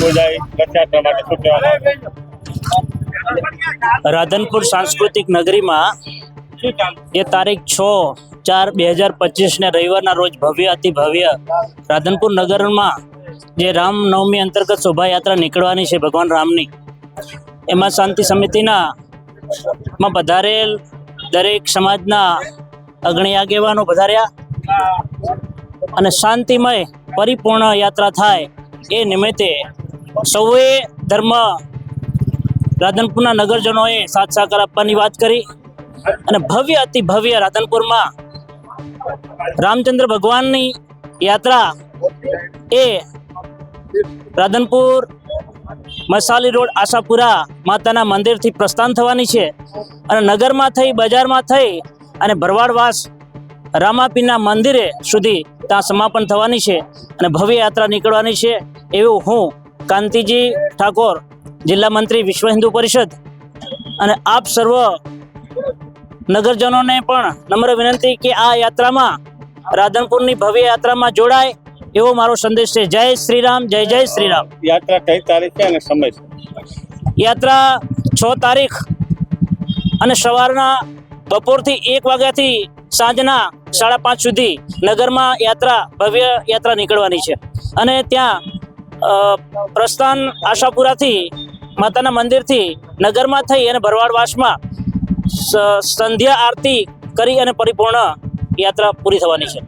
રથયાત્રા માટે રાધનપુર સાંસ્કૃતિક નગરીમાં એ તારીખ છ ચાર બે હજાર પચીસને રવિવારના રોજ ભવ્ય અતિ ભવ્ય રાધનપુર નગરમાં જે રામનવમી અંતર્ગત શોભાયાત્રા નીકળવાની છે ભગવાન રામની એમાં શાંતિ સમિતિના માં પધારેલ દરેક સમાજના અગ્રણી આગેવાનો પધાર્યા અને શાંતિમય પરિપૂર્ણ યાત્રા થાય એ નિમિત્તે સૌએ ધર્મ રાધનપુરના નગરજનોએ સાથ સહકાર આપવાની વાત કરી અને ભવ્ય, અતિ ભવ્ય રાધનપુરમાં રામચંદ્ર ભગવાનની યાત્રા એ રાધનપુર મસાલી રોડ આશાપુરા માતાના મંદિરથી પ્રસ્થાન થવાની છે અને નગરમાં થઈ, બજારમાં થઈ અને ભરવાડવાસ રામાપીના મંદિરે સુધી ત્યાં સમાપન થવાની છે અને ભવ્ય યાત્રા નીકળવાની છે એવું હું કાંતિજી ઠાકોર જિલ્લા મંત્રી વિશ્વ હિન્દુ પરિષદ અને આપ સર્વ નગરજનોને પણ નમ્ર વિનંતી કે આ યાત્રામાં રાધનપુરની ભવ્ય યાત્રામાં જોડાય એવો મારો સંદેશ છે. જય શ્રી રામ જય જય શ્રી રામ યાત્રા કઈ તારીખે અને સમય છે? યાત્રા છ તારીખ અને સવારના બપોરથી એક વાગ્યાથી સાંજના સાડા પાંચ સુધી નગરમાં યાત્રા ભવ્ય યાત્રા નીકળવાની છે. અને ત્યાં પ્રસ્થાન આશાપુરાથી, માતાના મંદિરથી, નગરમાં થઈ અને ભરવાડવાસમાં સંધ્યા આરતી કરી અને પરિપૂર્ણ યાત્રા પૂરી થવાની છે.